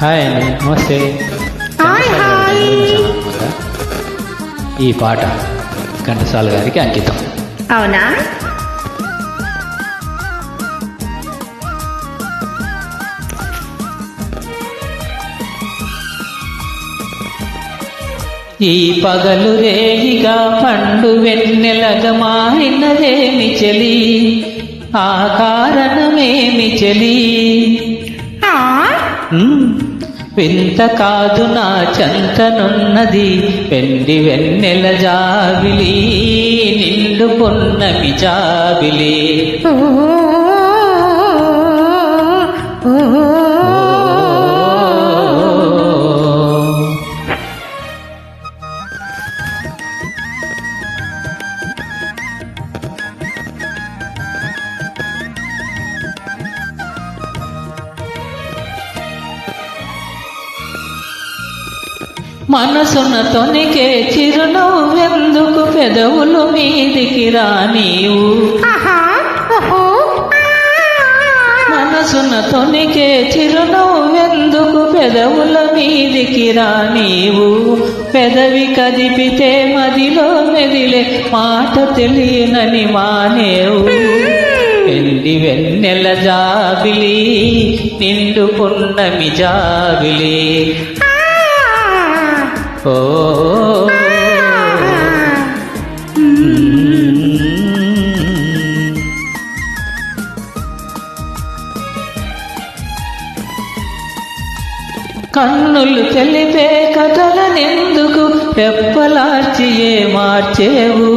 Hi అండి నమస్తే. ఈ పాట ఘంటసాల గారికి అంకితం. అవునా? ఈ పగలు రేయిగా పండు వెన్నెలగా మారినదేమి చెలి ఆ కారణమేమి చెలి? ఆ, వింత కాదు నా చెంతనున్నది. వెండి వెన్నెల జాబిలి నిండు పొన్నమి జాబిలి. ఓ, ఓ, మనసున తొనికే చిరునవ్వెందుకు పెదవులు మీదికి రానీవు తొనికే చిరునవ్వెందుకు పెదవుల మీదికి రానీవు పెదవి కదిపితే మదిలో మెదిలే మాట తెలియనని మానేవు. వెండి వెన్నెల జాబిలి నిండు పున్నమి జాబిలి. ఓ కన్నులు తెలిపే కథలనెందుకు? రెప్పలార్చి ఏ మార్చేవు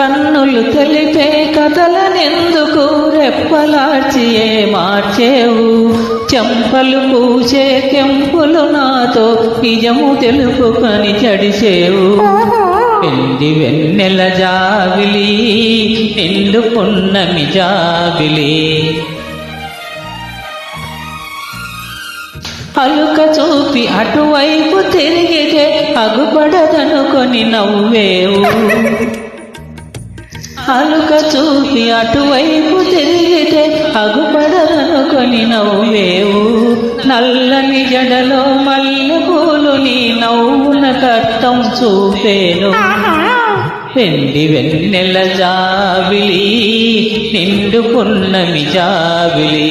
కన్నులు తెలిపే కథలనెందుకు రెప్పలార్చి మార్చేవు? చెంపలు పూసే కెంపులు నాతో నిజము తెలుపుకొని చడిసేవు పెంది వెన్నెల జాబిలి నిండు పున్నమి జాబిలి. అలుక చూపి అటువైపు తిరిగితే అగుపడదనుకొని నవ్వేవు. అలుక చూపి అటువైపు తిరిగితే అగుపడదనుకొని నవ్వేవు. నల్లని జడలో మల్లె పూలు నీ నవ్వున కట్టం చూపేను. వెండి వెన్నెల జాబిలి నిండు పున్నమి జాబిలి